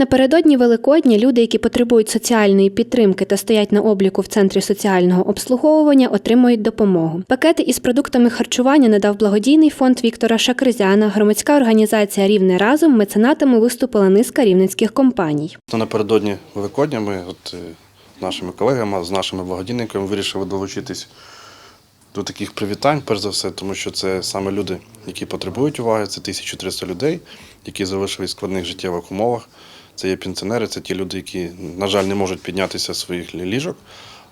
Напередодні Великодня люди, які потребують соціальної підтримки та стоять на обліку в центрі соціального обслуговування, отримують допомогу. Пакети із продуктами харчування надав благодійний фонд Віктора Шакризяна, громадська організація Рівне разом. Меценатами виступила низка рівненських компаній. Напередодні Великодня ми от, е, нашими колегами, з нашими благодійниками вирішили долучитись до таких привітань, перш за все, тому що це саме люди, які потребують уваги. Це 1300 людей, які залишились в складних життєвих умовах. Це є пенсіонери, це ті люди, які, на жаль, не можуть піднятися з своїх ліжок.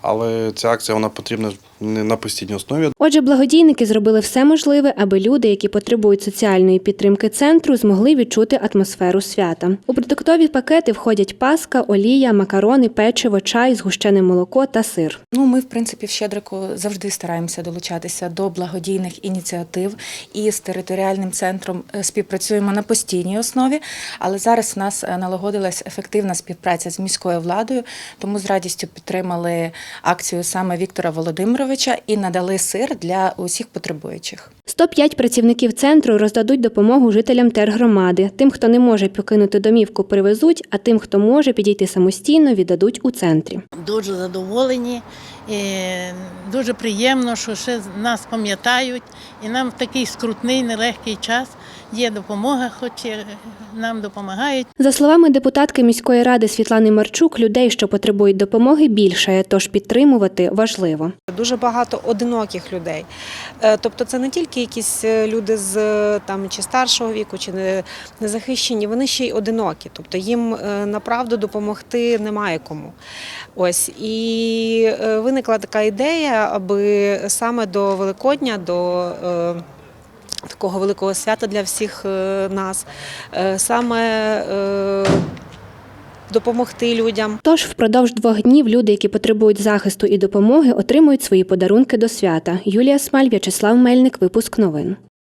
Але ця акція вона потрібна не на постійній основі. Отже, благодійники зробили все можливе, аби люди, які потребують соціальної підтримки центру, змогли відчути атмосферу свята. У продуктові пакети входять паска, олія, макарони, печиво, чай, згущене молоко та сир. Ну, ми, в принципі, в Щедрику завжди стараємося долучатися до благодійних ініціатив і з територіальним центром е, співпрацюємо на постійній основі. Але зараз в нас е, налагодилась ефективна співпраця з міською владою, тому з радістю підтримали акцію саме Віктора Володимировича і надали сир для усіх потребуючих. 105 працівників центру роздадуть допомогу жителям тергромади. Тим, хто не може покинути домівку, привезуть, а тим, хто може підійти самостійно, віддадуть у центрі. дуже задоволені. Дуже приємно, що ще нас пам'ятають, і нам в такий скрутний, нелегкий час є допомога, хоч нам допомагають. За словами депутатки міської ради Світлани Марчук, людей, що потребують допомоги, більше, тож підтримувати важливо. Дуже багато одиноких людей. Е, Тобто це не тільки якісь е, люди з е, там чи старшого віку, чи не- незахищені, вони ще й одинокі. Тобто їм направду допомогти немає кому. Ось і виникла така ідея, аби саме до Великодня, до такого великого свята для всіх е, нас, е, саме е, допомогти людям. Тож впродовж двох днів люди, які потребують захисту і допомоги, отримують свої подарунки до свята. Юлія Смаль, В'ячеслав Мельник, випуск новин.